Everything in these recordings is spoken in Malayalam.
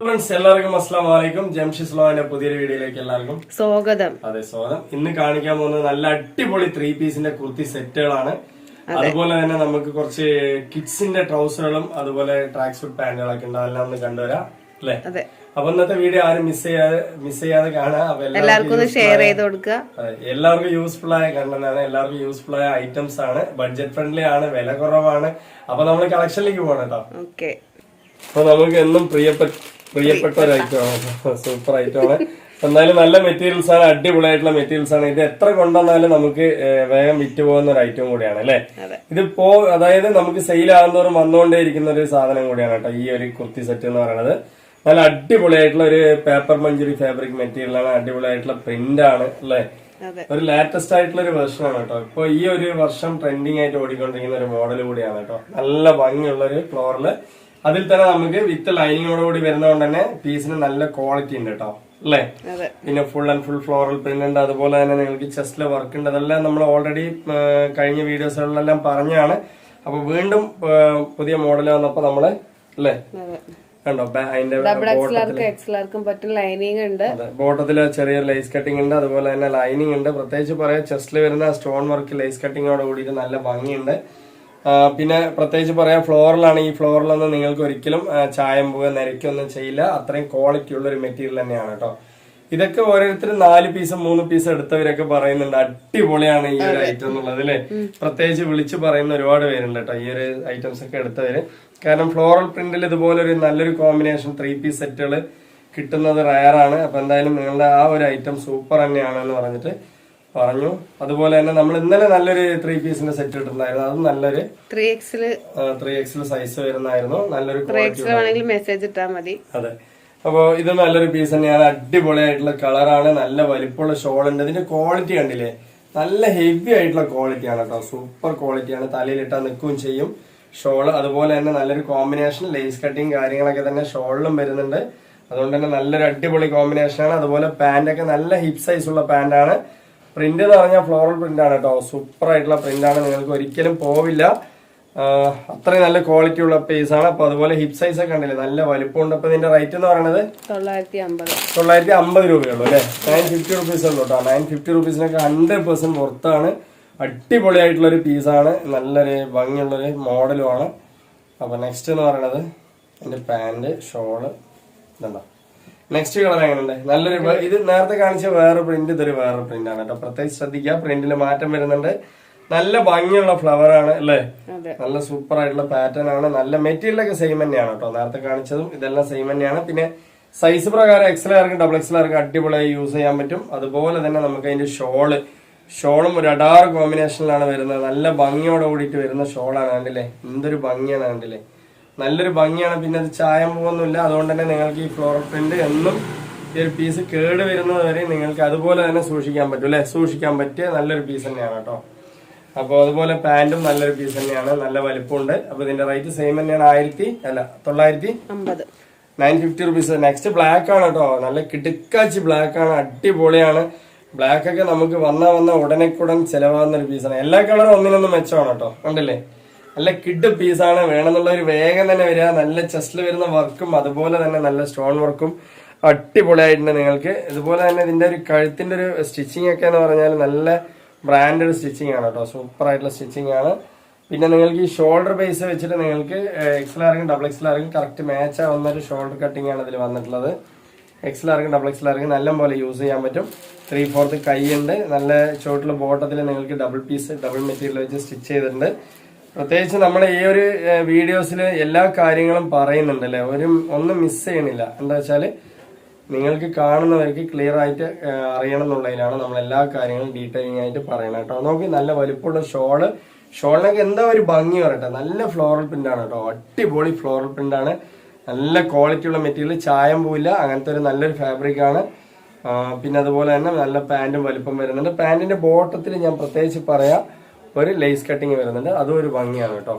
ഫ്രണ്ട്സ് എല്ലാവർക്കും അസ്സാം വലൈക്കും ജംഷിസ് ലോന്റെ പുതിയൊരു വീഡിയോയിലേക്ക് എല്ലാവർക്കും സ്വാഗതം. അതെ സ്വാഗതം. ഇന്ന് കാണിക്കാൻ പോകുന്നത് നല്ല അടിപൊളി ത്രീ പീസിന്റെ കുർത്തി സെറ്റുകളാണ്. അതുപോലെ തന്നെ നമുക്ക് കുറച്ച് കിഡ്സിന്റെ ട്രൗസറുകളും അതുപോലെ ട്രാക്ക് സൂട്ട് പാന്റുകളൊക്കെ ഉണ്ട്. അതെല്ലാം ഒന്ന് കണ്ടുവരാം അല്ലേ? അപ്പൊ ഇന്നത്തെ വീഡിയോ ആരും മിസ് ചെയ്യാതെ മിസ് ചെയ്യാതെ കാണാം അപ്പൊ എല്ലാവർക്കും ഷെയർ ചെയ്ത് കൊടുക്കുക. എല്ലാവർക്കും യൂസ്ഫുൾ ആയ കണ്ടന്റ് എല്ലാവർക്കും യൂസ്ഫുൾ ആയ ഐറ്റംസ് ആണ്. ബഡ്ജറ്റ് ഫ്രണ്ട്ലി ആണ് വില കുറവാണ്. അപ്പൊ നമ്മൾ കളക്ഷനിലേക്ക് പോകണം കേട്ടോ. ഓക്കെ അപ്പൊ നമുക്ക് എന്നും പ്രിയപ്പെട്ട പ്രിയപ്പെട്ട ഒരു ഐറ്റമാണ് സൂപ്പർ ഐറ്റമാണ് എന്നാലും നല്ല മെറ്റീരിയൽസ് ആണ് അടിപൊളിയായിട്ടുള്ള മെറ്റീരിയൽസ് ആണ്. ഇത് എത്ര കൊണ്ടുവന്നാലും നമുക്ക് വേഗം വിറ്റ് പോകുന്ന ഒരു ഐറ്റം കൂടിയാണ് അല്ലെ. ഇതിപ്പോ അതായത് നമുക്ക് സെയിൽ ആകുന്നവരും വന്നുകൊണ്ടേ ഇരിക്കുന്ന ഒരു സാധനം കൂടിയാണ് കേട്ടോ ഈ ഒരു കുർത്തി സെറ്റ് എന്ന് പറയുന്നത്. നല്ല അടിപൊളിയായിട്ടുള്ള ഒരു പേപ്പർ മഞ്ചുരി ഫാബ്രിക് മെറ്റീരിയൽ ആണ് അടിപൊളിയായിട്ടുള്ള പ്രിന്റ് ആണ് അല്ലെ? ഒരു ലേറ്റസ്റ്റ് ആയിട്ടുള്ള ഒരു വെർഷൻ ആണ് കേട്ടോ. ഇപ്പൊ ഈ ഒരു വർഷം ട്രെൻഡിങ് ആയിട്ട് ഓടിക്കൊണ്ടിരിക്കുന്ന ഒരു മോഡൽ കൂടിയാണ് കേട്ടോ. നല്ല ഭംഗിയുള്ള ഒരു ഫ്ലോറിൽ അതിൽ തന്നെ നമുക്ക് വിത്ത് ലൈനിങ്ങോട് കൂടി വരുന്നതുകൊണ്ട് തന്നെ പീസിന് നല്ല ക്വാളിറ്റി ഉണ്ട് കേട്ടോ. അല്ലേ? പിന്നെ full and full floral print ഉണ്ട്. അതുപോലെ തന്നെ നിങ്ങൾക്ക് ചെസ്റ്റിലെ വർക്ക് ഉണ്ട്. അതെല്ലാം നമ്മൾ ഓൾറെഡി കഴിഞ്ഞ വീഡിയോസുകളിലെല്ലാം പറഞ്ഞാണ് അപ്പൊ വീണ്ടും പുതിയ മോഡൽ വന്നപ്പോ നമ്മൾ അല്ലേ? കണ്ടോ? അതിന്റെ ബോട്ടത്തിൽ ചെറിയ ലൈസ് കട്ടിംഗ് ഉണ്ട്. അതുപോലെ തന്നെ ലൈനിങ് ഉണ്ട്. പ്രത്യേകിച്ച് പറയാം ചെസ്റ്റിൽ വരുന്ന സ്റ്റോൺ വർക്ക് ലൈസ് കട്ടിങ്ങോട് കൂടി നല്ല ഭംഗിയുണ്ട്. പിന്നെ പ്രത്യേകിച്ച് പറയാം ഫ്ലോറിലാണ്. ഈ ഫ്ലോറിലൊന്നും നിങ്ങൾക്ക് ഒരിക്കലും ചായം പോവുക നിരക്കൊന്നും ചെയ്യില്ല. അത്രയും ക്വാളിറ്റി ഉള്ള ഒരു മെറ്റീരിയൽ തന്നെയാണ് കേട്ടോ ഇതൊക്കെ ഓരോരുത്തരും നാല് പീസ് മൂന്ന് പീസ് എടുത്തവരൊക്കെ പറയുന്നുണ്ട്. അടിപൊളിയാണ് ഈ ഒരു ഐറ്റം എന്നുള്ളത് അല്ലേ? പ്രത്യേകിച്ച് വിളിച്ചു പറയുന്ന ഒരുപാട് പേരുണ്ട് കേട്ടോ ഈ ഒരു ഐറ്റംസ് ഒക്കെ എടുത്തവര്. കാരണം ഫ്ലോറൽ പ്രിന്റിൽ ഇതുപോലെ ഒരു നല്ലൊരു കോമ്പിനേഷൻ ത്രീ പീസ് സെറ്റുകൾ കിട്ടുന്നത് റയറാണ് അപ്പൊ എന്തായാലും നിങ്ങളുടെ ആ ഒരു ഐറ്റം സൂപ്പർ തന്നെയാണെന്ന് പറഞ്ഞിട്ട് പറഞ്ഞു. അതുപോലെ തന്നെ നമ്മൾ ഇന്നലെ നല്ലൊരു ത്രീ പീസിന്റെ സെറ്റ് ഇട്ടിട്ടുണ്ടായിരുന്നു. അതും നല്ലൊരു ത്രീ എക്സിൽ ത്രീ എക്സിൽ സൈസ് വരുന്നായിരുന്നു നല്ലൊരു മെസ്സേജ് ഇട്ടാൽ മതി. അതെ. അപ്പൊ ഇത് നല്ലൊരു പീസ് തന്നെയാണ്. അടിപൊളിയായിട്ടുള്ള കളറാണ് നല്ല വലിപ്പമുള്ള ഷോൾ ഉണ്ട്. ഇതിന്റെ ക്വാളിറ്റി കണ്ടില്ലേ? നല്ല ഹെവി ആയിട്ടുള്ള ക്വാളിറ്റിയാണ് കേട്ടോ. സൂപ്പർ ക്വാളിറ്റിയാണ് തലയിലിട്ടാൽ നിൽക്കുകയും ചെയ്യും. ഷോൾ അതുപോലെ തന്നെ നല്ലൊരു കോമ്പിനേഷൻ ലേസ് കട്ടിങ് കാര്യങ്ങളൊക്കെ തന്നെ ഷോളിലും വരുന്നുണ്ട്. അതുകൊണ്ട് തന്നെ നല്ലൊരു അടിപൊളി കോമ്പിനേഷൻ ആണ്. അതുപോലെ പാന്റ് ഒക്കെ നല്ല ഹിപ് സൈസ് ഉള്ള പാന്റാണ് പ്രിന്റ് എന്ന് പറഞ്ഞാൽ ഫ്ലോറൽ പ്രിന്റ് ആണ് കേട്ടോ. സൂപ്പർ ആയിട്ടുള്ള പ്രിന്റ് ആണ്. നിങ്ങൾക്ക് ഒരിക്കലും പോവില്ല. അത്രയും നല്ല ക്വാളിറ്റി ഉള്ള പീസ് ആണ്. അപ്പൊ അതുപോലെ ഹിപ് സൈസ് ഒക്കെ ഉണ്ടല്ലേ നല്ല വലുപ്പമുണ്ട്. അപ്പൊ ഇതിന്റെ റേറ്റ് എന്ന് പറയുന്നത് തൊള്ളായിരത്തി അമ്പത് രൂപയുള്ളൂ അല്ലെ? നയൻ ഫിഫ്റ്റി റുപ്പീസ് ഉള്ളൂ കേട്ടോ. നയൻ ഫിഫ്റ്റി റുപ്പീസിനൊക്കെ ഹൺഡ്രഡ് പെർസെന്റ് പുറത്താണ് അടിപൊളിയായിട്ടുള്ള ഒരു പീസാണ് നല്ലൊരു ഭംഗിയുള്ളൊരു മോഡലുമാണ് അപ്പൊ നെക്സ്റ്റ് എന്ന് പറയുന്നത് എന്റെ പാന്റ് ഷോൾ ഇതുണ്ടോ? നെക്സ്റ്റ് കളർ എങ്ങനെയുണ്ട് നല്ലൊരു ഇത് നേരത്തെ കാണിച്ച വേറെ പ്രിന്റ് ഇതൊരു വേറെ പ്രിന്റ് ആണ് കേട്ടോ. പ്രത്യേകിച്ച് ശ്രദ്ധിക്കുക. പ്രിന്റിൽ മാറ്റം വരുന്നുണ്ട്. നല്ല ഭംഗിയുള്ള ഫ്ലവർ ആണ് അല്ലേ? നല്ല സൂപ്പർ ആയിട്ടുള്ള പാറ്റേൺ ആണ്. നല്ല മെറ്റീരിയൽ ഒക്കെ സെയിം തന്നെയാണ് കേട്ടോ. നേരത്തെ കാണിച്ചതും ഇതെല്ലാം സെയിം തന്നെയാണ്. പിന്നെ സൈസ് പ്രകാരം എക്സൽ ആർക്കും ഡബിൾ എക്സൽ ആർക്കും അടിപൊളിയായി യൂസ് ചെയ്യാൻ പറ്റും. അതുപോലെ തന്നെ നമുക്ക് അതിന്റെ ഷോൾ ഷോളും ഒരു അഡാർ കോമ്പിനേഷനിലാണ് വരുന്നത്. നല്ല ഭംഗിയോടെ കൂടിയിട്ട് വരുന്ന ഷോളാണ് കണ്ടില്ലേ? എന്തൊരു ഭംഗിയാണ് കണ്ടില്ലേ? നല്ലൊരു ഭംഗിയാണ്. പിന്നെ അത് ചായം പോകുന്നില്ല അതുകൊണ്ട് തന്നെ നിങ്ങൾക്ക് ഈ ഫ്ലോറൽ പ്രിന്റ് എന്നും ഈ ഒരു പീസ് കേട് വരുന്നത് വരെ നിങ്ങൾക്ക് അതുപോലെ തന്നെ സൂക്ഷിക്കാൻ പറ്റും അല്ലെ? സൂക്ഷിക്കാൻ പറ്റിയ നല്ലൊരു പീസ് തന്നെയാണ് കേട്ടോ. അപ്പോൾ അതുപോലെ പാന്റും നല്ലൊരു പീസ് തന്നെയാണ്. നല്ല വലിപ്പമുണ്ട്. അപ്പൊ ഇതിന്റെ റേറ്റ് സെയിം തന്നെയാണ്. ആയിരത്തി അല്ല തൊള്ളായിരത്തി nine fifty rupees. Next black ആണ് കേട്ടോ. നല്ല കിടുക്കാച്ചി ബ്ലാക്ക് ആണ്. അടിപൊളിയാണ്. ബ്ലാക്ക് ഒക്കെ നമുക്ക് വന്ന വന്ന ഉടനെക്കുടൻ ചെലവാകുന്ന ഒരു പീസാണ് എല്ലാ കളറും ഒന്നിനൊന്നും മെച്ചമാണ് കേട്ടോ. കണ്ടില്ലേ? നല്ല കിഡ് പീസാണ് വേണമെന്നുള്ള ഒരു വേഗം തന്നെ വരിക. നല്ല ചെസ്റ്റിൽ വരുന്ന വർക്കും അതുപോലെ തന്നെ നല്ല സ്റ്റോൺ വർക്കും അടിപൊളിയായിട്ടുണ്ട് നിങ്ങൾക്ക്. ഇതുപോലെ തന്നെ ഇതിന്റെ ഒരു കഴുത്തിന്റെ ഒരു സ്റ്റിച്ചിങ് ഒക്കെ എന്ന് പറഞ്ഞാൽ നല്ല ബ്രാൻഡഡ് സ്റ്റിച്ചിങ് ആണ് കേട്ടോ. സൂപ്പർ ആയിട്ടുള്ള സ്റ്റിച്ചിങ് ആണ്. പിന്നെ നിങ്ങൾക്ക് ഈ ഷോൾഡർ ബേസ് വെച്ചിട്ട് നിങ്ങൾക്ക് എക്സൽ ആർക്കും ഡബിൾ എക്സൽ ആർക്കും കറക്റ്റ് മാച്ച് ആവുന്ന ഒരു ഷോൾഡർ കട്ടിംഗ് ആണ് ഇതിൽ വന്നിട്ടുള്ളത്. എക്സൽ ആർക്കും ഡബിൾ എക്സൽ ആർക്കും നല്ല പോലെ യൂസ് ചെയ്യാൻ പറ്റും. ത്രീ ഫോർത്ത് കൈ ഉണ്ട്. നല്ല ചോട്ടിൽ ബോട്ടത്തിൽ നിങ്ങൾക്ക് ഡബിൾ പീസ് ഡബിൾ മെറ്റീരിയൽ വെച്ച് സ്റ്റിച്ച് ചെയ്തിട്ടുണ്ട്. പ്രത്യേകിച്ച് നമ്മൾ ഈ ഒരു വീഡിയോസിൽ എല്ലാ കാര്യങ്ങളും പറയുന്നുണ്ട് അല്ലേ ഒരു ഒന്നും മിസ് ചെയ്യണില്ല. എന്താ വെച്ചാൽ നിങ്ങൾക്ക് കാണുന്നവർക്ക് ക്ലിയർ ആയിട്ട് അറിയണം എന്നുള്ളതിലാണ് നമ്മൾ എല്ലാ കാര്യങ്ങളും ഡീറ്റെയിലിംഗ് ആയിട്ട് പറയണം കേട്ടോ. നോക്കി നല്ല വലുപ്പമുള്ള ഷോൾ ഷോളിനൊക്കെ എന്താ ഒരു ഭംഗി പറയട്ടെ. നല്ല ഫ്ലോറൽ പ്രിന്റ് ആണ് കേട്ടോ. അടിപൊളി ഫ്ലോറൽ പ്രിന്റ് ആണ്. നല്ല ക്വാളിറ്റി ഉള്ള മെറ്റീരിയൽ ചായം പോയില്ല അങ്ങനത്തെ ഒരു നല്ലൊരു ഫാബ്രിക് ആണ്. പിന്നെ അതുപോലെ തന്നെ നല്ല പാന്റും വലുപ്പം വരുന്നുണ്ട്. പാന്റിന്റെ ബോട്ടത്തിൽ ഞാൻ പ്രത്യേകിച്ച് പറയാം. ഒരു ലേസ് കട്ടിങ് വരുന്നുണ്ട്. അതും ഒരു ഭംഗിയാണ് കേട്ടോ.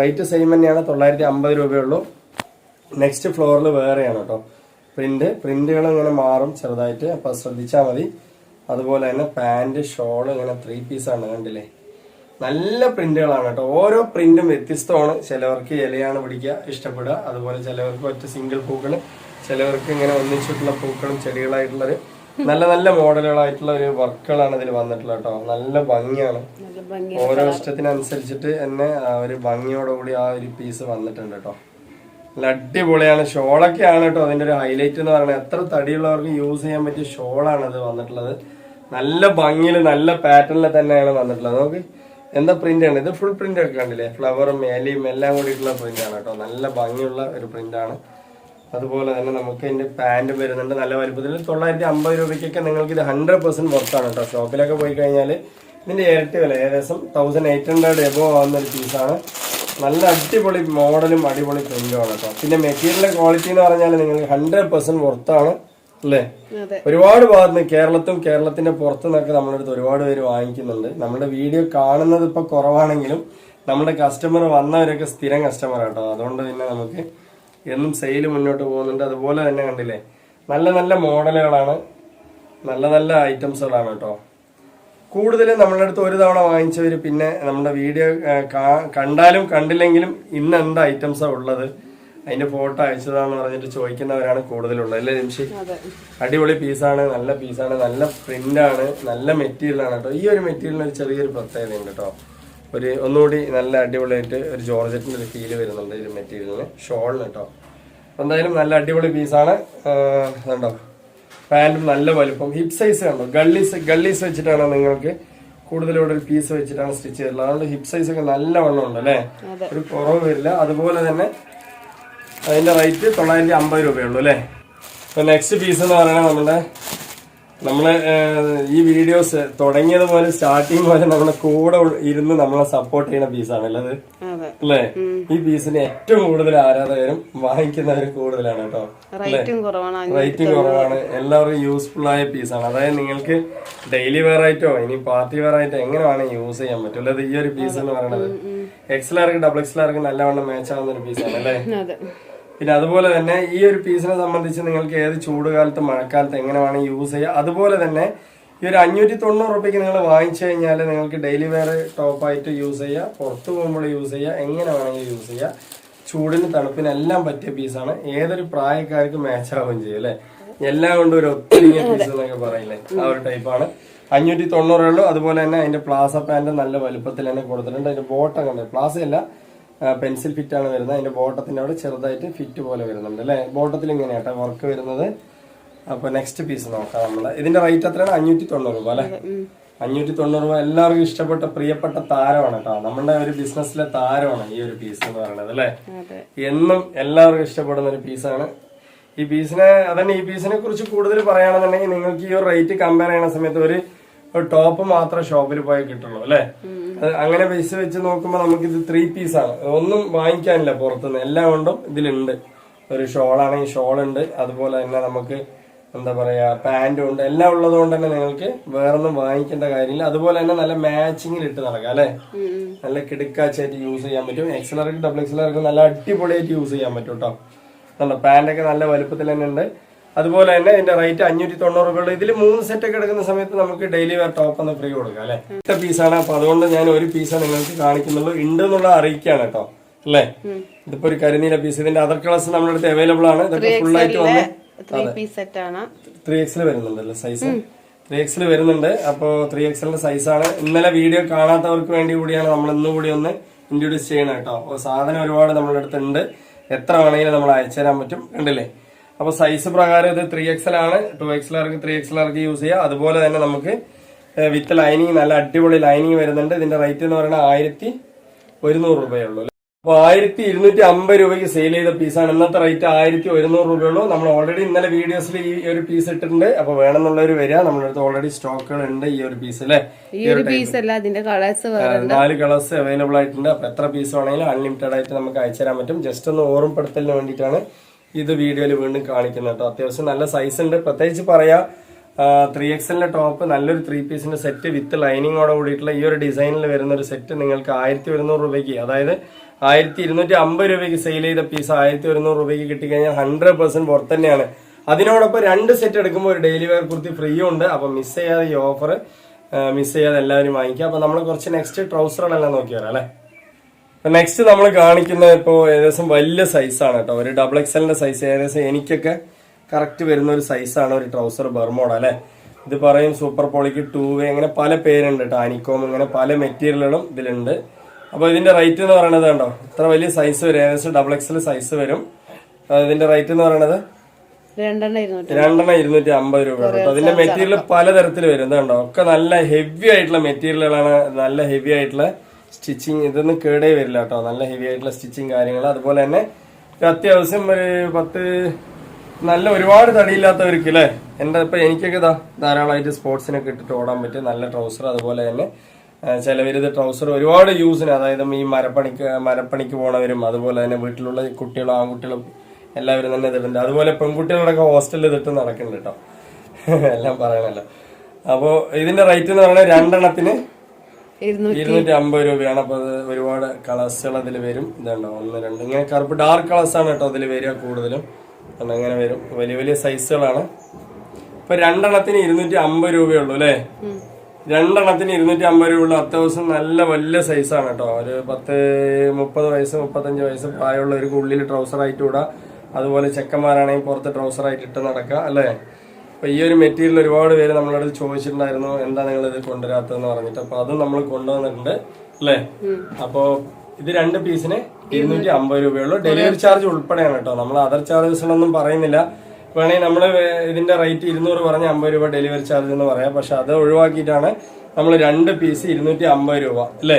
റേറ്റ് സെയിം തന്നെയാണ് തൊള്ളായിരത്തി അമ്പത് രൂപയുള്ളൂ. നെക്സ്റ്റ് ഫ്ലോറിൽ വേറെയാണ് കേട്ടോ. പ്രിന്റ് പ്രിന്റുകൾ ഇങ്ങനെ മാറും ചെറുതായിട്ട്. അപ്പൊ ശ്രദ്ധിച്ചാൽ മതി. അതുപോലെ തന്നെ പാന്റ് ഷോൾ ഇങ്ങനെ ത്രീ പീസാണ് കണ്ടില്ലേ? നല്ല പ്രിന്റുകളാണ് കേട്ടോ. ഓരോ പ്രിന്റും വ്യത്യസ്തമാണ്. ചിലവർക്ക് ഇലയാണ് പിടിക്കുക ഇഷ്ടപ്പെടുക. അതുപോലെ ചിലവർക്ക് ഒറ്റ സിംഗിൾ പൂക്കൾ ചിലവർക്ക് ഇങ്ങനെ ഒന്നിച്ചിട്ടുള്ള പൂക്കളും ചെടികളായിട്ടുള്ളൊരു നല്ല നല്ല മോഡലുകളായിട്ടുള്ള ഒരു വർക്കുകളാണ് ഇതിൽ വന്നിട്ടുള്ളത് കേട്ടോ. നല്ല ഭംഗിയാണ്. ഓരോ ഇഷ്ടത്തിനനുസരിച്ചിട്ട് തന്നെ ആ ഒരു ഭംഗിയോടുകൂടി ആ ഒരു പീസ് വന്നിട്ടുണ്ട് കേട്ടോ. നല്ല അടിപൊളിയാണ്. ഷോളൊക്കെയാണ് കേട്ടോ അതിന്റെ ഒരു ഹൈലൈറ്റ് എന്ന് പറയുന്നത്. എത്ര തടിയുള്ളവർക്ക് യൂസ് ചെയ്യാൻ പറ്റിയ ഷോളാണ് ഇത് വന്നിട്ടുള്ളത്. നല്ല ഭംഗിയിൽ നല്ല പാറ്റേണിൽ തന്നെയാണ് വന്നിട്ടുള്ളത്. നമുക്ക് എന്താ പ്രിന്റ് ആണ് ഇത് ഫുൾ പ്രിന്റ് ഒക്കെ കണ്ടില്ലേ? ഫ്ലവറും മേലയും എല്ലാം കൂടിയിട്ടുള്ള പ്രിന്റ് ആണ് കേട്ടോ. നല്ല ഭംഗിയുള്ള ഒരു പ്രിന്റ് ആണ്. അതുപോലെ തന്നെ നമുക്ക് ഇതിന്റെ പാന്റും വരുന്നുണ്ട്. നല്ല വലുപ്പത്തിൽ തൊള്ളായിരത്തി അമ്പത് രൂപയ്ക്കൊക്കെ നിങ്ങൾക്ക് ഇത് ഹൺഡ്രഡ് പെർസെന്റ് പുറത്താണ് കേട്ടോ ഷോപ്പിലൊക്കെ പോയി കഴിഞ്ഞാൽ ഇതിന്റെ ഇരട്ടി വില ഏകദേശം തൗസൻഡ് എയ്റ്റ് ഹൺഡ്രഡ് എബോ ആവുന്നൊരു പീസാണ് നല്ല അടിപൊളി മോഡലും അടിപൊളി പ്രിന്റും ആണ് കേട്ടോ പിന്നെ മെറ്റീരിയൽ ക്വാളിറ്റി എന്ന് പറഞ്ഞാൽ നിങ്ങൾക്ക് ഹൺഡ്രഡ് പെർസെന്റ് പുറത്താണ് അല്ലേ ഒരുപാട് ഭാഗത്ത് കേരളത്തും കേരളത്തിന്റെ പുറത്തു നിന്നൊക്കെ നമ്മുടെ അടുത്ത് ഒരുപാട് പേര് വാങ്ങിക്കുന്നുണ്ട്. നമ്മുടെ വീഡിയോ കാണുന്നത് ഇപ്പൊ കുറവാണെങ്കിലും നമ്മുടെ കസ്റ്റമർ വന്നവരൊക്കെ സ്ഥിരം കസ്റ്റമർ കേട്ടോ അതുകൊണ്ട് പിന്നെ നമുക്ക് എന്നും സെയിൽ മുന്നോട്ട് പോകുന്നുണ്ട്. അതുപോലെ തന്നെ കണ്ടില്ലേ നല്ല നല്ല മോഡലുകളാണ്. നല്ല നല്ല ഐറ്റംസുകളാണ് കേട്ടോ. കൂടുതലും നമ്മളുടെ അടുത്ത് ഒരു തവണ വാങ്ങിച്ചവർ പിന്നെ നമ്മുടെ വീഡിയോ കണ്ടാലും കണ്ടില്ലെങ്കിലും ഇന്ന് എന്ത് ഐറ്റംസാണ് ഉള്ളത്? അതിന്റെ ഫോട്ടോ അയച്ചതാന്ന് പറഞ്ഞിട്ട് ചോദിക്കുന്നവരാണ് കൂടുതലുള്ളത്. അല്ലേ നിമിഷി? അടിപൊളി പീസാണ് നല്ല പീസാണ് നല്ല പ്രിന്റാണ് നല്ല മെറ്റീരിയലാണ് കേട്ടോ. ഈ ഒരു മെറ്റീരിയലിന് ഒരു ചെറിയൊരു പ്രത്യേകതയുണ്ട് കേട്ടോ. ഒരു ഒന്നുകൂടി നല്ല അടിപൊളിയായിട്ട് ഒരു ജോർജറ്റിന്റെ ഒരു ഫീൽ വരുന്നുണ്ട് ഈ മെറ്റീരിയലിന് ഷോളിന് കേട്ടോ എന്തായാലും നല്ല അടിപൊളി പീസാണ് കണ്ടോ? പാന്റും നല്ല വലുപ്പം. ഹിപ്പ് സൈസ് കണ്ടോ? ഗള്ളീസ് ഗള്ളീസ് വെച്ചിട്ടാണ് നിങ്ങൾക്ക് കൂടുതലൂടെ ഒരു പീസ് വെച്ചിട്ടാണ് സ്റ്റിച്ച് ചെയ്തിട്ടുള്ളത്. അതുകൊണ്ട് ഹിപ്പ് സൈസ് ഒക്കെ നല്ല വണ്ണം ഉണ്ട് അല്ലേ? ഒരു കുറവ് വരില്ല. അതുപോലെ തന്നെ അതിന്റെ റേറ്റ് തൊള്ളായിരത്തി അമ്പത് രൂപയുള്ളൂ അല്ലേ? ഇപ്പൊ നെക്സ്റ്റ് പീസ് എന്ന് പറയുന്നത് നമ്മുടെ നമ്മൾ ഈ വീഡിയോസ് തുടങ്ങിയത് പോലെ സ്റ്റാർട്ടിങ് പോലെ നമ്മുടെ കൂടെ ഇരുന്ന് നമ്മളെ സപ്പോർട്ട് ചെയ്യുന്ന പീസാണ് അല്ലത് അല്ലേ? ഈ പീസിന് ഏറ്റവും കൂടുതൽ ആരാധകരും വാങ്ങിക്കുന്നവരും കൂടുതലാണ് കേട്ടോ. റേറ്റും കുറവാണ് എല്ലാവരും യൂസ്ഫുൾ ആയ പീസാണ് അതായത് നിങ്ങൾക്ക് ഡെയിലി വെയർ ആയിട്ടോ ഇനി പാർട്ടി വെയർ ആയിട്ടോ എങ്ങനെ വേണമെങ്കിൽ യൂസ് ചെയ്യാൻ പറ്റും. അല്ലാതെ ഈ ഒരു പീസ് എന്ന് പറയുന്നത് എക്സലാർക്ക് ഡബിൾ എക്സലാർക്ക് നല്ലവണ്ണം മാച്ച് ആവുന്ന ഒരു പീസാണ് അല്ലേ? പിന്നെ അതുപോലെ തന്നെ ഈ ഒരു പീസിനെ സംബന്ധിച്ച് നിങ്ങൾക്ക് ഏത് ചൂടുകാലത്ത് മഴക്കാലത്ത് എങ്ങനെ വേണമെങ്കിൽ യൂസ് ചെയ്യുക അതുപോലെ തന്നെ ഈ ഒരു അഞ്ഞൂറ്റി തൊണ്ണൂറ് റുപ്യക്ക് നിങ്ങൾ വാങ്ങിച്ചു കഴിഞ്ഞാൽ നിങ്ങൾക്ക് ഡെയിലി വെയർ ടോപ്പായിട്ട് യൂസ് ചെയ്യുക പുറത്ത് പോകുമ്പോൾ യൂസ് ചെയ്യുക എങ്ങനെ വേണമെങ്കിൽ യൂസ് ചെയ്യുക ചൂടിന് തണുപ്പിന് എല്ലാം പറ്റിയ പീസാണ് ഏതൊരു പ്രായക്കാർക്ക് മാച്ച് ആവുകയും ചെയ്യും അല്ലേ? എല്ലാം കൊണ്ടും ഒരു ഒത്തിരി പീസ് എന്നൊക്കെ പറയില്ലേ? ആ ഒരു ടൈപ്പാണ് അഞ്ഞൂറ്റി തൊണ്ണൂറേ ഉള്ളൂ. അതുപോലെ തന്നെ അതിന്റെ പ്ലാസ പാന്റ് നല്ല വലുപ്പത്തിൽ തന്നെ കൊടുത്തിട്ടുണ്ട്. അതിന്റെ ബോട്ടം കണ്ടത് പ്ലാസ അല്ല. പെൻസിൽ ഫിറ്റ് ആണ് വരുന്നത്. അതിന്റെ ബോട്ടത്തിന്റെ അവിടെ ചെറുതായിട്ട് ഫിറ്റ് പോലെ വരുന്നുണ്ട് അല്ലെ? ബോട്ടത്തിൽ ഇങ്ങനെയാട്ടെ വർക്ക് വരുന്നത്. അപ്പൊ നെക്സ്റ്റ് പീസ് നോക്കാം നമ്മൾ. ഇതിന്റെ റേറ്റ് എത്രയാണ്? അഞ്ഞൂറ്റി തൊണ്ണൂറ് രൂപ അല്ലെ? അഞ്ഞൂറ്റി തൊണ്ണൂറ് രൂപ. എല്ലാവർക്കും ഇഷ്ടപ്പെട്ട പ്രിയപ്പെട്ട താരമാണ് കേട്ടോ. നമ്മുടെ ഒരു ബിസിനസ്സിലെ താരമാണ് ഈ ഒരു പീസ് എന്ന് പറയുന്നത് അല്ലെ? എന്നും എല്ലാവർക്കും ഇഷ്ടപ്പെടുന്ന ഒരു പീസാണ് ഈ പീസിനെ അതന്നെ ഈ പീസിനെ കുറിച്ച് കൂടുതൽ പറയുകയാണെന്നുണ്ടെങ്കിൽ നിങ്ങൾക്ക് ഈ ഒരു റേറ്റ് കമ്പയർ ചെയ്യുന്ന സമയത്ത് ഒരു ടോപ്പ് മാത്രമേ ഷോപ്പിൽ പോയി കിട്ടുള്ളൂ അല്ലെ? അങ്ങനെ പൈസ വെച്ച് നോക്കുമ്പോൾ നമുക്ക് ഇത് ത്രീ പീസാണ് ഒന്നും വാങ്ങിക്കാനില്ല പുറത്തുനിന്ന് എല്ലാം കൊണ്ടും ഇതിലുണ്ട് ഒരു ഷോളാണെങ്കിൽ ഉണ്ട് അതുപോലെ തന്നെ നമുക്ക് എന്താ പറയാ പാന്റും ഉണ്ട് എല്ലാം ഉള്ളത് കൊണ്ട് തന്നെ നിങ്ങൾക്ക് വേറൊന്നും വാങ്ങിക്കേണ്ട കാര്യമില്ല അതുപോലെ തന്നെ നല്ല മാച്ചിങ്ങിൽ ഇട്ട് നടക്കാം അല്ലെ നല്ല കിടുക്കാച്ചായിട്ട് യൂസ് ചെയ്യാൻ പറ്റും എക്സലർക്ക് ഡബിൾ എക്സലർക്ക് നല്ല അടിപൊളിയായിട്ട് യൂസ് ചെയ്യാൻ പറ്റും കേട്ടോ നല്ല പാന്റൊക്കെ നല്ല വലുപ്പത്തിൽ തന്നെ ഉണ്ട് അതുപോലെ തന്നെ ഇതിന്റെ റേറ്റ് അഞ്ഞൂറ്റി തൊണ്ണൂറ് രൂപയുള്ള ഇതിൽ മൂന്ന് സെറ്റ് ഒക്കെ എടുക്കുന്ന സമയത്ത് നമുക്ക് ഡെയിലി വെയർ ടോപ്പ് ഒന്ന് ഫ്രീ കൊടുക്കാം അല്ലെ? ഇത്ര പീസാണ് അപ്പൊ അതുകൊണ്ട് ഞാൻ ഒരു പീസ് നിങ്ങൾക്ക് കാണിക്കുന്നുള്ളൂ ഉണ്ട് എന്നുള്ള അറിയിക്കാണ് കേട്ടോ അല്ലേ? ഇതിപ്പോ ഒരു കരിനീല പീസ് ഇതിന്റെ അതർ കളേഴ്സ് നമ്മുടെ അടുത്ത് അവൈലബിൾ ആണ്. ഇതൊക്കെ ഫുൾ ആയിട്ട് വന്ന് ത്രീ എക്സിൽ വരുന്നുണ്ടല്ലോ സൈസ് ത്രീ എക്സിൽ വരുന്നുണ്ട്. അപ്പോൾ ത്രീ എക്സലിന്റെ സൈസാണ് ഇന്നലെ വീഡിയോ കാണാത്തവർക്ക് വേണ്ടി കൂടിയാണ് നമ്മൾ ഇന്നും കൂടി ഒന്ന് ഇൻട്രൊഡ്യൂസ് ചെയ്യണം കേട്ടോ. സാധനം ഒരുപാട് നമ്മുടെ അടുത്തുണ്ട്. എത്ര വേണമെങ്കിലും നമ്മൾ അയച്ചു തരാൻ പറ്റും. കണ്ടില്ലേ? അപ്പോൾ സൈസ് പ്രകാരം ഇത് ത്രീ എക്സൽ ആണ്. ടു എക്സലാർക്ക് ത്രീ എക്സലാർക്ക് യൂസ് ചെയ്യുക അതുപോലെ തന്നെ നമുക്ക് വിത്ത് ലൈനിങ് നല്ല അടിപൊളി ലൈനിങ് വരുന്നുണ്ട്. ഇതിന്റെ റേറ്റ് എന്ന് പറയുന്നത് ആയിരത്തി ഒരുന്നൂറ് രൂപയുള്ളൂ അപ്പൊ ആയിരത്തി ഇരുന്നൂറ്റി അമ്പത് രൂപയ്ക്ക് സെയിൽ ചെയ്ത പീസാണ് ഇന്നത്തെ റേറ്റ് ആയിരത്തി ഒരുന്നൂറ് രൂപയുള്ളൂ നമ്മൾ ഓൾറെഡി ഇന്നലെ വീഡിയോസിൽ ഈ ഒരു പീസ് ഇട്ടിട്ടുണ്ട്. അപ്പൊ വേണമെന്നുള്ളവർ വരിക. നമ്മുടെ അടുത്ത് ഓൾറെഡി സ്റ്റോക്കുകൾ ഉണ്ട് ഈ ഒരു പീസ് അല്ലേ? ഈ ഒരു പീസ് അല്ല അതിന്റെ കളേഴ്സ് നാല് കളേഴ്സ് അവൈലബിൾ ആയിട്ടുണ്ട്. അപ്പൊ എത്ര പീസ് വേണമെങ്കിലും അൺലിമിറ്റഡ് ആയിട്ട് നമുക്ക് അയച്ചു തരാൻ പറ്റും. ജസ്റ്റ് ഒന്ന് ഓർമ്മപ്പെടുത്തലിന് വേണ്ടിയിട്ടാണ് ഇത് വീഡിയോയിൽ വീണ്ടും കാണിക്കുന്നത് കേട്ടോ. അത്യാവശ്യം നല്ല സൈസ് ഉണ്ട്. പ്രത്യേകിച്ച് പറയാ ത്രീ എക്സലിന്റെ ടോപ്പ് നല്ലൊരു ത്രീ പീസിന്റെ സെറ്റ് വിത്ത് ലൈനിങ്ങോടെ കൂടിയിട്ടുള്ള ഈ ഒരു ഡിസൈനിൽ വരുന്ന ഒരു സെറ്റ് നിങ്ങൾക്ക് ആയിരത്തി ഒരുന്നൂറ് രൂപയ്ക്ക് അതായത് ആയിരത്തി ഇരുന്നൂറ്റി അമ്പത് രൂപയ്ക്ക് സെയിൽ ചെയ്ത പീസ് ആയിരത്തി ഒരുന്നൂറ് രൂപയ്ക്ക് കിട്ടിക്കഴിഞ്ഞാൽ ഹൺഡ്രഡ് പെർസെന്റ് പുറത്ത് തന്നെയാണ്. അതിനോടൊപ്പം രണ്ട് സെറ്റ് എടുക്കുമ്പോൾ ഒരു ഡെയിലി വെയർ കുർത്തി ഫ്രീ ഉണ്ട്. അപ്പൊ മിസ് ചെയ്യാതെ ഈ ഓഫർ മിസ് ചെയ്യാതെ എല്ലാവരും വാങ്ങിക്കുക. അപ്പൊ നമ്മൾ കുറച്ച് നെക്സ്റ്റ് ട്രൗസറുകളെല്ലാം നോക്കി വരാം അല്ലെ? നെക്സ്റ്റ് നമ്മൾ കാണിക്കുന്ന ഇപ്പോൾ ഏകദേശം വലിയ സൈസാണ് കേട്ടോ. ഒരു ഡബിൾ എക്സലിന്റെ സൈസ് ഏകദേശം എനിക്കൊക്കെ കറക്റ്റ് വരുന്ന ഒരു സൈസാണ് ഒരു ട്രൗസർ ബർമോഡ അല്ലേ? ഇത് പറയും സൂപ്പർ പോളിക്ക് ടൂ വേ അങ്ങനെ പല പേരുണ്ട് കേട്ടോ. അനിക്കോം അങ്ങനെ പല മെറ്റീരിയലുകളും ഇതിലുണ്ട്. അപ്പോൾ ഇതിന്റെ റേറ്റ് എന്ന് പറയുന്നത് കണ്ടോ? ഇത്ര വലിയ സൈസ് വരും. ഏകദേശം ഡബിൾ എക്സൽ സൈസ് വരും. ഇതിന്റെ റേറ്റ് എന്ന് ഇരുന്നൂറ്റി രണ്ടെണ്ണം ഇരുന്നൂറ്റി അമ്പത്. രൂപ കേട്ടോ. അതിന്റെ മെറ്റീരിയൽ പലതരത്തിൽ വരും. ഇതുണ്ടോ ഒക്കെ നല്ല ഹെവി ആയിട്ടുള്ള മെറ്റീരിയലുകളാണ് നല്ല ഹെവി ആയിട്ടുള്ള സ്റ്റിച്ചിങ് ഇതൊന്നും കേടേ വരില്ല കേട്ടോ. നല്ല ഹെവി ആയിട്ടുള്ള സ്റ്റിച്ചിങ് കാര്യങ്ങൾ. അതുപോലെ തന്നെ അത്യാവശ്യം ഒരു പത്ത് നല്ല ഒരുപാട് തടിയില്ലാത്തവർക്ക് അല്ലേ എന്റെ ഇപ്പൊ എനിക്കൊക്കെ ഇതാ ധാരാളമായിട്ട് സ്പോർട്സിനൊക്കെ ഇട്ടിട്ട് ഓടാൻ പറ്റും നല്ല ട്രൗസർ അതുപോലെ തന്നെ ചിലവരിത് ട്രൗസർ ഒരുപാട് യൂസിന് അതായത് ഈ മരപ്പണിക്ക് മരപ്പണിക്ക് പോണവരും അതുപോലെ തന്നെ വീട്ടിലുള്ള കുട്ടികളും ആൺകുട്ടികളും എല്ലാവരും തന്നെ ഇതിട്ടുണ്ട് അതുപോലെ പെൺകുട്ടികളൊക്കെ ഹോസ്റ്റലിൽ ഇതിട്ട് നടക്കുന്നുണ്ട് കേട്ടോ. എല്ലാം പറയണല്ലോ. അപ്പോൾ ഇതിന്റെ റേറ്റ് എന്ന് പറഞ്ഞാൽ രണ്ടെണ്ണത്തിന് ഇരുന്നൂറ്റി അമ്പത് രൂപയാണ് അപ്പൊ അത് ഒരുപാട് കളേഴ്സുകൾ അതിൽ വരും. ഇതുണ്ടോ? ഒന്ന് രണ്ട്. ഇങ്ങനെ കറുപ്പ് ഡാർക്ക് കളേഴ്സ് ആണ് കേട്ടോ അതിൽ വരിക കൂടുതലും. അങ്ങനെ വരും. വലിയ വലിയ സൈസുകളാണ്. ഇപ്പൊ രണ്ടെണ്ണത്തിന് ഇരുന്നൂറ്റി അമ്പത് രൂപയുള്ളൂ അല്ലേ? രണ്ടെണ്ണത്തിന് ഇരുന്നൂറ്റി അമ്പത് രൂപയുള്ള അത്യാവശ്യം നല്ല വലിയ സൈസാണ് കേട്ടോ. ഒരു പത്ത് മുപ്പത് വയസ്സ് മുപ്പത്തഞ്ച് വയസ്സ് ഒരു ഉള്ളിൽ ട്രൗസർ ആയിട്ട് വിടാം അതുപോലെ ചെക്കന്മാരാണെങ്കിൽ പുറത്ത് ട്രൗസർ ആയിട്ട് ഇട്ട് നടക്കുക അല്ലേ? അപ്പൊ ഈ ഒരു മെറ്റീരിയൽ ഒരുപാട് പേര് നമ്മളോട് ചോദിച്ചിട്ടുണ്ടായിരുന്നു എന്താ നിങ്ങൾ ഇത് കൊണ്ടുവരാത്തതെന്ന് പറഞ്ഞിട്ട്. അപ്പൊ അതും നമ്മൾ കൊണ്ടുവന്നിട്ടുണ്ട് അല്ലേ? അപ്പോ ഇത് രണ്ട് പീസിന് ഇരുന്നൂറ്റി അമ്പത് രൂപയുള്ളൂ. ഡെലിവറി ചാർജ് ഉൾപ്പെടെയാണ് കേട്ടോ. നമ്മൾ അതർ ഒന്നും പറയുന്നില്ല. വേണമെങ്കിൽ നമ്മൾ ഇതിന്റെ റേറ്റ് ഇരുന്നൂറ് പറഞ്ഞ അമ്പത് രൂപ ഡെലിവറി ചാർജ് എന്ന് പറയാം. പക്ഷെ അത് ഒഴിവാക്കിയിട്ടാണ് നമ്മൾ രണ്ട് പീസ് ഇരുന്നൂറ്റി അമ്പത് രൂപ അല്ലേ?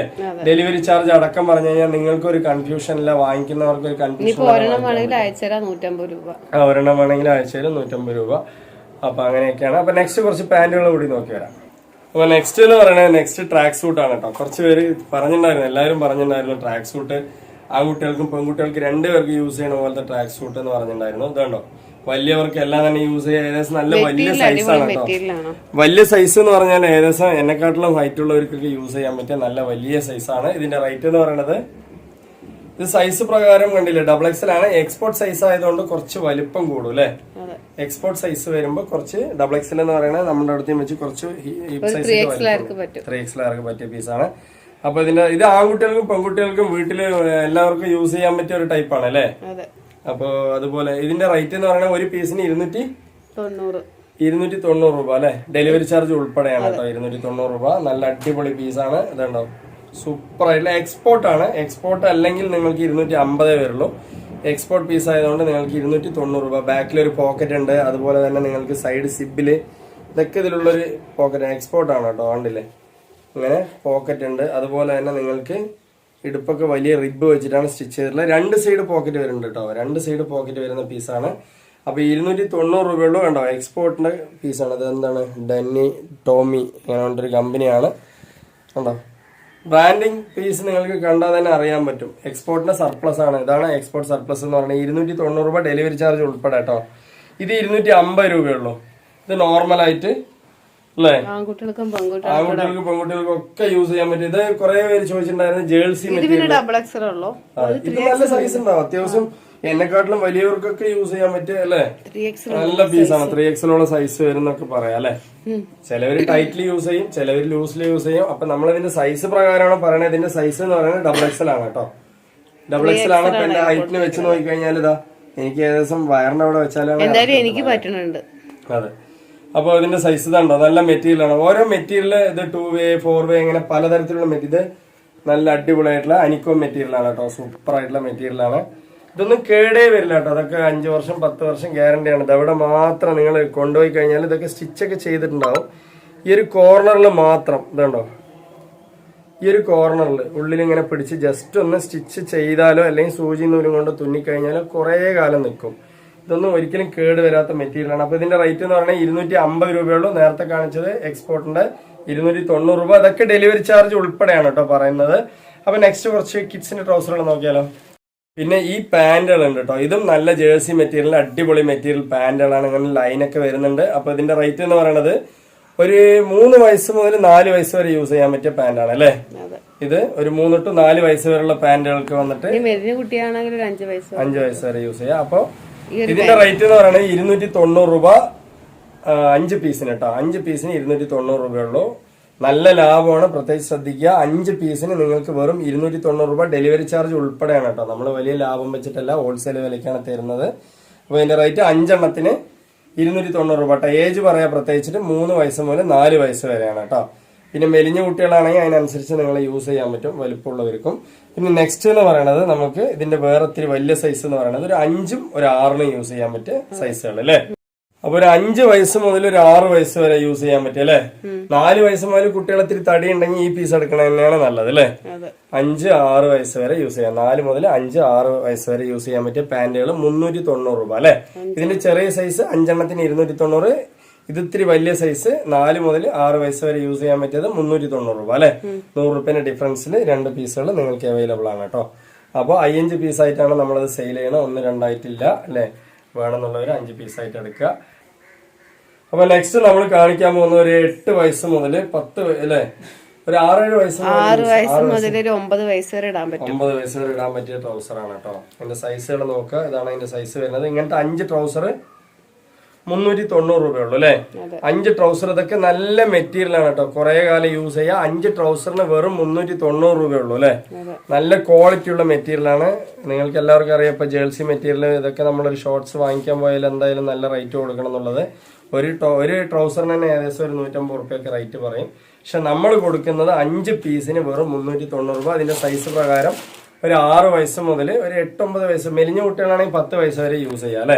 ഡെലിവറി ചാർജ് അടക്കം പറഞ്ഞു കഴിഞ്ഞാൽ നിങ്ങൾക്ക് ഒരു കൺഫ്യൂഷൻ ഇല്ല വാങ്ങിക്കുന്നവർക്ക് ഒരു കൺഫ്യൂഷൻ ഒരെണ്ണം വേണമെങ്കിൽ അയച്ചുതരാം നൂറ്റമ്പത് രൂപ. ഒരെണ്ണം വേണമെങ്കിൽ ആഴ്ചയിൽ നൂറ്റമ്പത് രൂപ. അപ്പൊ അങ്ങനെയൊക്കെയാണ്. അപ്പൊ നെക്സ്റ്റ് കുറച്ച് പാന്റുകൾ കൂടി നോക്കി വരാം. അപ്പൊ നെക്സ്റ്റ് എന്ന് പറയുന്നത് നെക്സ്റ്റ് ട്രാക്ക് സൂട്ടാണ് കേട്ടോ കുറച്ച് പേര് പറഞ്ഞിട്ടുണ്ടായിരുന്നു എല്ലാവരും പറഞ്ഞിട്ടുണ്ടായിരുന്നു ട്രാക്ക് സൂട്ട് ആൺകുട്ടികൾക്കും പെൺകുട്ടികൾക്കും രണ്ടുപേർക്കും യൂസ് ചെയ്യണ പോലത്തെ ട്രാക്ക് സൂട്ട് എന്ന് പറഞ്ഞിട്ടുണ്ടായിരുന്നു ഇതുണ്ടോ വലിയവർക്ക് എല്ലാം തന്നെ യൂസ് ചെയ്യാൻ ഏകദേശം നല്ല വലിയ സൈസാണ് കേട്ടോ വലിയ സൈസ് എന്ന് പറഞ്ഞാൽ ഏകദേശം എന്നെക്കാട്ടിലും ഹൈറ്റ് ഉള്ളവർക്കൊക്കെ യൂസ് ചെയ്യാൻ പറ്റിയ നല്ല വലിയ സൈസാണ് ഇതിന്റെ റേറ്റ് എന്ന് പറയുന്നത് ഇത് സൈസ് പ്രകാരം കണ്ടില്ലേ? ഡബിൾ എക്സൽ ആണ്. എക്സ്പോർട്ട് സൈസ് ആയതുകൊണ്ട് കുറച്ച് വലിപ്പം കൂടും അല്ലെ? എക്സ്പോർട്ട് സൈസ് വരുമ്പോ കുറച്ച് ഡബിൾ എക്സൽ എന്ന് പറയുന്നത് നമ്മുടെ അടുത്ത് വെച്ച് കുറച്ച് ത്രീ എക്സൽ ആർക്ക് പറ്റിയ എക്സലാർക്ക് പറ്റിയ പീസാണ് അപ്പൊ ഇതിന്റെ ഇത് ആൺകുട്ടികൾക്കും പെൺകുട്ടികൾക്കും വീട്ടിൽ എല്ലാവർക്കും യൂസ് ചെയ്യാൻ പറ്റിയ ഒരു ടൈപ്പാണ് അല്ലേ? അപ്പൊ അതുപോലെ ഇതിന്റെ റേറ്റ് എന്ന് പറയുന്നത് ഒരു പീസിന് ഇരുന്നൂറ്റി ഇരുന്നൂറ്റി തൊണ്ണൂറ് രൂപ അല്ലെ? ഡെലിവറി ചാർജ് ഉൾപ്പെടെയാണ് കേട്ടോ ഇരുന്നൂറ്റി തൊണ്ണൂറ് രൂപ. നല്ല അടിപൊളി പീസാണ് ഇതുണ്ടോ? സൂപ്പർ ആയിട്ടുള്ള എക്സ്പോർട്ട് ആണ്. എക്സ്പോർട്ട് അല്ലെങ്കിൽ നിങ്ങൾക്ക് ഇരുന്നൂറ്റി അമ്പതേ വരുള്ളൂ. എക്സ്പോർട്ട് പീസ് ആയതുകൊണ്ട് നിങ്ങൾക്ക് ഇരുന്നൂറ്റി തൊണ്ണൂറ് രൂപ. ബാക്കിൽ ഒരു പോക്കറ്റ് ഉണ്ട്. അതുപോലെ തന്നെ നിങ്ങൾക്ക് സൈഡ് സിബിൽ ഇതൊക്കെ ഇതിലുള്ളൊരു പോക്കറ്റ് എക്സ്പോർട്ട് ആണ് കേട്ടോ കണ്ടില്ലേ അങ്ങനെ പോക്കറ്റ് ഉണ്ട്. അതുപോലെ തന്നെ നിങ്ങൾക്ക് ഇടുപ്പൊക്കെ വലിയ റിബ് വെച്ചിട്ടാണ് സ്റ്റിച്ച് ചെയ്തിട്ടുള്ളത്. രണ്ട് സൈഡ് പോക്കറ്റ് വരുന്നുണ്ട് കേട്ടോ. രണ്ട് സൈഡ് പോക്കറ്റ് വരുന്ന പീസാണ് അപ്പോൾ ഇരുന്നൂറ്റി തൊണ്ണൂറ് രൂപയുള്ളൂ കണ്ടോ? എക്സ്പോർട്ടിന്റെ പീസാണ് അത് എന്താണ് ഡന്നി ടോമി അങ്ങനെ ഒരു കമ്പനിയാണ് കണ്ടോ? ബ്രാൻഡിങ് പീസ് നിങ്ങൾക്ക് കണ്ടാൽ തന്നെ അറിയാൻ പറ്റും. എക്സ്പോർട്ടിന്റെ സർപ്ലസ് ആണ്. ഇതാണ് എക്സ്പോർട്ട് സർപ്ലസ് എന്ന് പറഞ്ഞാൽ ഇരുന്നൂറ്റി തൊണ്ണൂറ് രൂപ ഡെലിവറി ചാർജ് ഉൾപ്പെടെ കേട്ടോ ഇത് ഇരുന്നൂറ്റി അമ്പത് രൂപയുള്ളൂ. ഇത് നോർമലായിട്ട് അല്ലേ? ആൺകുട്ടികൾക്കും പെൺകുട്ടികൾക്കും ഒക്കെ യൂസ് ചെയ്യാൻ പറ്റും. ഇത് കുറെ പേര് ചോദിച്ചിട്ടുണ്ടായിരുന്നു ജേഴ്സി ഇത് നല്ല സൈസ് ഉണ്ടാവും. അത്യാവശ്യം എന്നെക്കാട്ടിലും വലിയവർക്കൊക്കെ യൂസ് ചെയ്യാൻ പറ്റിയ അല്ലേ? നല്ല പീസ് നല്ല പീസാണ് ത്രീ എക്സിലുള്ള സൈസ് വരുന്നൊക്കെ പറയാം അല്ലെ? ചിലവര് ടൈറ്റ്ലി യൂസ് ചെയ്യും ചിലവര് ലൂസ്ലി യൂസ് ചെയ്യും. അപ്പൊ നമ്മൾ ഇതിന്റെ സൈസ് പ്രകാരമാണ് പറയുന്നത് ഇതിന്റെ സൈസ് എന്ന് പറയുന്നത് ഡബിൾ എക്സൽ ആണ് കേട്ടോ. ഡബിൾ എക്സൽ ആണ് ഇപ്പൊ എന്റെ ഹൈറ്റിന് വെച്ച് നോക്കിക്കഴിഞ്ഞാൽ ഇതാ എനിക്ക് ഏകദേശം വയറിന്റെ അവിടെ വെച്ചാലും എനിക്ക് പറ്റുന്നുണ്ട് അതെ. അപ്പൊ ഇതിന്റെ സൈസ് ഇതുണ്ടോ? നല്ല മെറ്റീരിയൽ ആണ്. ഓരോ മെറ്റീരിയൽ ഇത് ടു വേ ഫോർ വേ ഇങ്ങനെ പലതരത്തിലുള്ള മെറ്റീരിയൽ ഇത് നല്ല അടിപൊളിയായിട്ടുള്ള അനിക്കോ മെറ്റീരിയൽ ആണ് കേട്ടോ. സൂപ്പർ ആയിട്ടുള്ള മെറ്റീരിയൽ ആണ്. ഇതൊന്നും കേടേ വരില്ല കേട്ടോ. അതൊക്കെ അഞ്ച് വർഷം പത്ത് വർഷം ഗ്യാരണ്ടി ആണ്. ഇതവിടെ മാത്രം നിങ്ങൾ കൊണ്ടുപോയി കഴിഞ്ഞാൽ ഇതൊക്കെ സ്റ്റിച്ചൊക്കെ ചെയ്തിട്ടുണ്ടാവും. ഈ ഒരു കോർണറിൽ മാത്രം ഇതുണ്ടോ? ഈ ഒരു കോർണറിൽ ഉള്ളിൽ ഇങ്ങനെ പിടിച്ച് ജസ്റ്റ് ഒന്ന് സ്റ്റിച്ച് ചെയ്താലോ അല്ലെങ്കിൽ സൂചി നൂലും കൊണ്ട് തുന്നിക്കഴിഞ്ഞാലോ കുറേ കാലം നിൽക്കും. ഇതൊന്നും ഒരിക്കലും കേട് വരാത്ത മെറ്റീരിയലാണ് അപ്പോൾ അപ്പൊ ഇതിന്റെ റേറ്റ് എന്ന് പറഞ്ഞാൽ ഇരുന്നൂറ്റി അമ്പത് രൂപയുള്ളൂ നേരത്തെ കാണിച്ചത് എക്സ്പോർട്ടിന്റെ ഇരുന്നൂറ്റി തൊണ്ണൂറ് രൂപ. അതൊക്കെ ഡെലിവറി ചാർജ് ഉൾപ്പെടെയാണ് കേട്ടോ പറയുന്നത്. അപ്പോൾ നെക്സ്റ്റ് കുറച്ച് കിഡ്സിന്റെ ട്രൗസറുകൾ നോക്കിയാലോ. പിന്നെ ഈ പാന്റുകൾ ഉണ്ട് കേട്ടോ ഇതും നല്ല ജേഴ്സി മെറ്റീരിയൽ അടിപൊളി മെറ്റീരിയൽ പാന്റുകളാണ്. ഇങ്ങനെ ലൈനൊക്കെ വരുന്നുണ്ട്. അപ്പൊ ഇതിന്റെ റേറ്റ് എന്ന് പറയുന്നത് ഒരു മൂന്ന് വയസ്സ് മുതൽ നാല് വയസ്സ് വരെ യൂസ് ചെയ്യാൻ പറ്റിയ പാന്റാണ് അല്ലേ? ഇത് ഒരു മൂന്ന് ടു നാല് വയസ്സ് വരെയുള്ള പാന്റുകൾക്ക് വന്നിട്ട് കുട്ടിയാണെങ്കിൽ അഞ്ച് വയസ്സ് വരെ. യൂസ് ചെയ്യാം. അപ്പൊ ഇതിന്റെ റേറ്റ് എന്ന് പറയുന്നത് ഇരുന്നൂറ്റി തൊണ്ണൂറ് രൂപ അഞ്ച് പീസിന് കേട്ടോ അഞ്ച് പീസിന് ഇരുന്നൂറ്റി തൊണ്ണൂറ് രൂപയുള്ളൂ നല്ല ലാഭമാണ്. പ്രത്യേകിച്ച് ശ്രദ്ധിക്കുക. അഞ്ച് പീസിന് നിങ്ങൾക്ക് വെറും ഇരുന്നൂറ്റി തൊണ്ണൂറ് രൂപ ഡെലിവറി ചാർജ് ഉൾപ്പെടെയാണ് കേട്ടോ. നമ്മൾ വലിയ ലാഭം വെച്ചിട്ടല്ല ഹോൾസെയിൽ വിലയ്ക്കാണ് തരുന്നത്. അപ്പോൾ ഇതിന്റെ റേറ്റ് അഞ്ചെണ്ണത്തിന് ഇരുന്നൂറ്റി തൊണ്ണൂറ് രൂപ കേട്ടോ. ഏജ് പറയാൻ പ്രത്യേകിച്ചിട്ട് മൂന്ന് വയസ്സ് മുതൽ നാല് വയസ്സ് വരെയാണ് കേട്ടോ. പിന്നെ മെലിഞ്ഞ കുട്ടികളാണെങ്കിൽ അതിനനുസരിച്ച് നിങ്ങൾ യൂസ് ചെയ്യാൻ പറ്റും. വലുപ്പമുള്ളവർക്കും. പിന്നെ നെക്സ്റ്റ് എന്ന് പറയുന്നത് നമുക്ക് ഇതിന്റെ വേറെ ഒത്തിരി വലിയ സൈസ് എന്ന് പറയുന്നത് ഒരു അഞ്ചും ഒരു ആറിനും യൂസ് ചെയ്യാൻ പറ്റിയ സൈസുകൾ അല്ലേ? അപ്പൊ ഒരു അഞ്ച് വയസ്സ് മുതൽ ഒരു ആറ് വയസ്സ് വരെ യൂസ് ചെയ്യാൻ പറ്റും അല്ലെ? നാല് വയസ്സ് മുതൽ കുട്ടികളെ ഇത്തിരി തടി ഉണ്ടെങ്കിൽ ഈ പീസ് എടുക്കണത് തന്നെയാണ് നല്ലത് അല്ലെ? അഞ്ച് ആറ് വയസ്സ് വരെ യൂസ് ചെയ്യാം. നാല് മുതൽ അഞ്ച് ആറ് വയസ്സ് വരെ യൂസ് ചെയ്യാൻ പറ്റിയ പാന്റുകൾ മുന്നൂറ്റി തൊണ്ണൂറ് രൂപ അല്ലെ? ഇതിന്റെ ചെറിയ സൈസ് അഞ്ചെണ്ണത്തിന് ഇരുന്നൂറ്റി തൊണ്ണൂറ് ഇത് ഇത്തിരി വലിയ സൈസ് നാല് മുതൽ ആറ് വയസ്സ് വരെ യൂസ് ചെയ്യാൻ പറ്റിയത് മുന്നൂറ്റി തൊണ്ണൂറ് രൂപ അല്ലെ? നൂറ് റുപ്യന്റെ ഡിഫറൻസിൽ രണ്ട് പീസുകൾ നിങ്ങൾക്ക് അവൈലബിൾ ആണ് കേട്ടോ. അപ്പോൾ അയ്യഞ്ച് പീസായിട്ടാണ് നമ്മളത് സെയിൽ ചെയ്യണം ഒന്ന് രണ്ടായിട്ടില്ല അല്ലെ? വേണമെന്നുള്ളവർ അഞ്ച് പീസായിട്ട് എടുക്കുക. അപ്പൊ നെക്സ്റ്റ് നമ്മൾ കാണിക്കാൻ പോകുന്ന ഒരു എട്ട് വയസ്സ് മുതൽ പത്ത് അല്ലെ? ഒരു ആറേഴ് വയസ്സ് ആറ് വയസ്സ് മുതൽ ഒരു ഒമ്പത് വയസ്സ് വരെ ഇടാൻ പറ്റും. ഒമ്പത് വയസ്സ് വരെ ഇടാൻ പറ്റിയ ട്രൗസർ ആണ് കേട്ടോ അതിന്റെ സൈസുകൾ നോക്കുക. ഇതാണ് അതിന്റെ സൈസ് വരുന്നത്. ഇങ്ങനത്തെ അഞ്ച് ട്രൗസർ മുന്നൂറ്റി തൊണ്ണൂറ് രൂപയുള്ളൂ അല്ലേ? അഞ്ച് ട്രൗസർ ഇതൊക്കെ നല്ല മെറ്റീരിയൽ ആണ് കേട്ടോ കുറെ കാലം യൂസ് ചെയ്യുക അഞ്ച് ട്രൗസറിന് വെറും മുന്നൂറ്റി തൊണ്ണൂറ് രൂപയുള്ളൂ അല്ലേ? നല്ല ക്വാളിറ്റി ഉള്ള മെറ്റീരിയൽ ആണ്. നിങ്ങൾക്ക് എല്ലാവർക്കും അറിയാം ഇപ്പൊ ജേഴ്സി മെറ്റീരിയൽ ഇതൊക്കെ നമ്മളൊരു ഷോർട്സ് വാങ്ങിക്കാൻ പോയാൽ എന്തായാലും നല്ല റേറ്റ് കൊടുക്കണം എന്നുള്ളത്. ഒരു ഒരു ട്രൗസറിന് തന്നെ ഏകദേശം ഒരു നൂറ്റമ്പത് റുപ്യൊക്കെ റേറ്റ് പറയും. പക്ഷെ നമ്മൾ കൊടുക്കുന്നത് അഞ്ച് പീസിന് വെറും മുന്നൂറ്റി തൊണ്ണൂറ് രൂപ. അതിന്റെ സൈസ് പ്രകാരം ഒരു ആറ് വയസ്സ് മുതൽ ഒരു എട്ടൊമ്പത് വയസ്സ് മെലിഞ്ഞ കുട്ടികളാണെങ്കിൽ പത്ത് വയസ്സ് വരെ യൂസ് ചെയ്യാം അല്ലേ?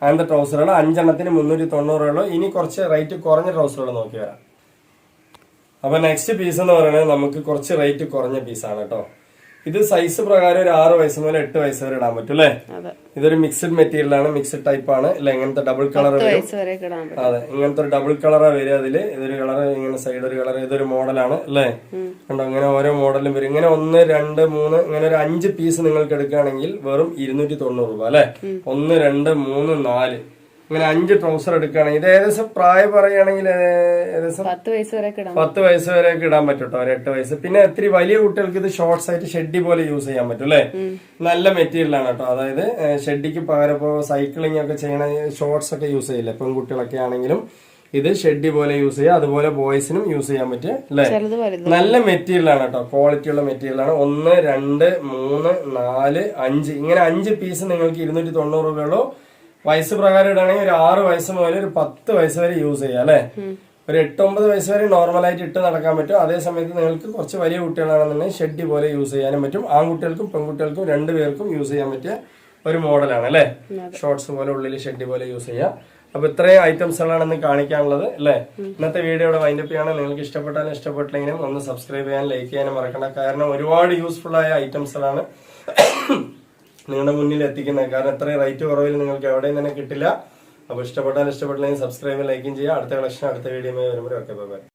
അങ്ങനത്തെ ട്രൗസറുകൾ അഞ്ചെണ്ണത്തിന് മുന്നൂറ്റി തൊണ്ണൂറ് ഉള്ളൂ. ഇനി കുറച്ച് റേറ്റ് കുറഞ്ഞ ട്രൗസറുകൾ നോക്കി വരാം. അപ്പൊ നെക്സ്റ്റ് പീസ് എന്ന് പറയുന്നത് നമുക്ക് കുറച്ച് റേറ്റ് കുറഞ്ഞ പീസാണ് കേട്ടോ. ഇത് സൈസ് പ്രകാരം ഒരു ആറ് വയസ്സ് മുതൽ എട്ട് വയസ്സ് വരെ ഇടാൻ പറ്റും അല്ലേ? ഇതൊരു മിക്സഡ് മെറ്റീരിയൽ ആണ്. മിക്സഡ് ടൈപ്പ് ആണ്. അല്ലെ ഇങ്ങനത്തെ ഡബിൾ കളർ വരും. അതെ ഇങ്ങനത്തെ ഒരു ഡബിൾ കളറാ വരിക അതിൽ. ഇതൊരു കളർ ഇങ്ങനെ സൈഡ് ഒരു കളർ ഇതൊരു മോഡലാണ് അല്ലേ? കണ്ടോ അങ്ങനെ ഓരോ മോഡലും വരും. ഇങ്ങനെ ഒന്ന് രണ്ട് മൂന്ന് ഇങ്ങനെ ഒരു അഞ്ച് പീസ് നിങ്ങൾക്ക് എടുക്കുകയാണെങ്കിൽ വെറും ഇരുന്നൂറ്റി തൊണ്ണൂറ് രൂപ അല്ലെ? ഒന്ന് രണ്ട് മൂന്ന് നാല്. ഇങ്ങനെ അഞ്ച് ട്രൗസർ എടുക്കുകയാണെങ്കിൽ ഇത് ഏകദേശം പ്രായം പറയുകയാണെങ്കിൽ ഏകദേശം പത്ത് വയസ്സ് വരെ പത്ത് വയസ്സ് വരെ ഇടാൻ പറ്റും കേട്ടോ ഒരു എട്ട് വയസ്സ്. പിന്നെ ഒത്തിരി വലിയ കുട്ടികൾക്ക് ഇത് ഷോർട്സ് ആയിട്ട് ഷെഡി പോലെ യൂസ് ചെയ്യാൻ പറ്റും അല്ലേ? നല്ല മെറ്റീരിയൽ ആണ് കേട്ടോ. അതായത് ഷെഡിക്ക് പകരം ഇപ്പോൾ സൈക്ലിംഗ് ഒക്കെ ചെയ്യണ ഷോർട്സ് ഒക്കെ യൂസ് ചെയ്യില്ലേ? പെൺകുട്ടികളൊക്കെ ആണെങ്കിലും ഇത് ഷെഡി പോലെ യൂസ് ചെയ്യാം അതുപോലെ ബോയ്സിനും യൂസ് ചെയ്യാൻ പറ്റുക അല്ലേ? നല്ല മെറ്റീരിയൽ ആണ് കേട്ടോ. ക്വാളിറ്റി ഉള്ള മെറ്റീരിയൽ ആണ്. ഒന്ന് രണ്ട് മൂന്ന് നാല് അഞ്ച്. ഇങ്ങനെ അഞ്ച് പീസ് നിങ്ങൾക്ക് ഇരുന്നൂറ്റി തൊണ്ണൂറ് രൂപയുള്ളൂ വയസ്സ് പ്രകാരം ഇടുകയാണെങ്കിൽ ഒരു ആറ് വയസ്സ് മുതൽ ഒരു പത്ത് വയസ്സ് വരെ യൂസ് ചെയ്യാം അല്ലെ? ഒരു എട്ടൊമ്പത് വയസ്സ് വരെ നോർമലായിട്ട് ഇട്ട് നടക്കാൻ പറ്റും. അതേ സമയത്ത് നിങ്ങൾക്ക് കുറച്ച് വലിയ കുട്ടികളാണെന്നുണ്ടെങ്കിൽ ഷെഡി പോലെ യൂസ് ചെയ്യാനും പറ്റും. ആൺകുട്ടികൾക്കും പെൺകുട്ടികൾക്കും രണ്ടു പേർക്കും യൂസ് ചെയ്യാൻ പറ്റിയ ഒരു മോഡലാണ് അല്ലെ? ഷോർട്സ് പോലെ ഉള്ളിൽ ഷെഡി പോലെ യൂസ് ചെയ്യാം. അപ്പൊ ഇത്രയും ഐറ്റംസുകളാണ് ഇന്ന് കാണിക്കാനുള്ളത് അല്ലേ? ഇന്നത്തെ വീഡിയോ ഇവിടെ വൈൻഡപ്പ് ചെയ്യണം നിങ്ങൾക്ക് ഇഷ്ടപ്പെട്ടാലും ഇഷ്ടപ്പെട്ടില്ലെങ്കിലും ഒന്ന് സബ്സ്ക്രൈബ് ചെയ്യാൻ ലൈക്ക് ചെയ്യാനും മറക്കണ്ട. കാരണം ഒരുപാട് യൂസ്ഫുൾ ആയ ഐറ്റംസുകളാണ് നിങ്ങളുടെ മുന്നിൽ എത്തിക്കുന്നത് കാരണം ഇത്രയും റേറ്റ് കുറവിൽ നിങ്ങൾക്ക് എവിടെയും തന്നെ കിട്ടില്ല. അപ്പോൾ ഇഷ്ടപ്പെട്ടാൽ ഇഷ്ടപ്പെട്ടില്ലെങ്കിൽ സബ്സ്ക്രൈബ് ലൈക്കും ചെയ്യുക. അടുത്ത കളക്ഷൻ അടുത്ത വീഡിയോ വരുമ്പോൾ ഓക്കെ ബൈ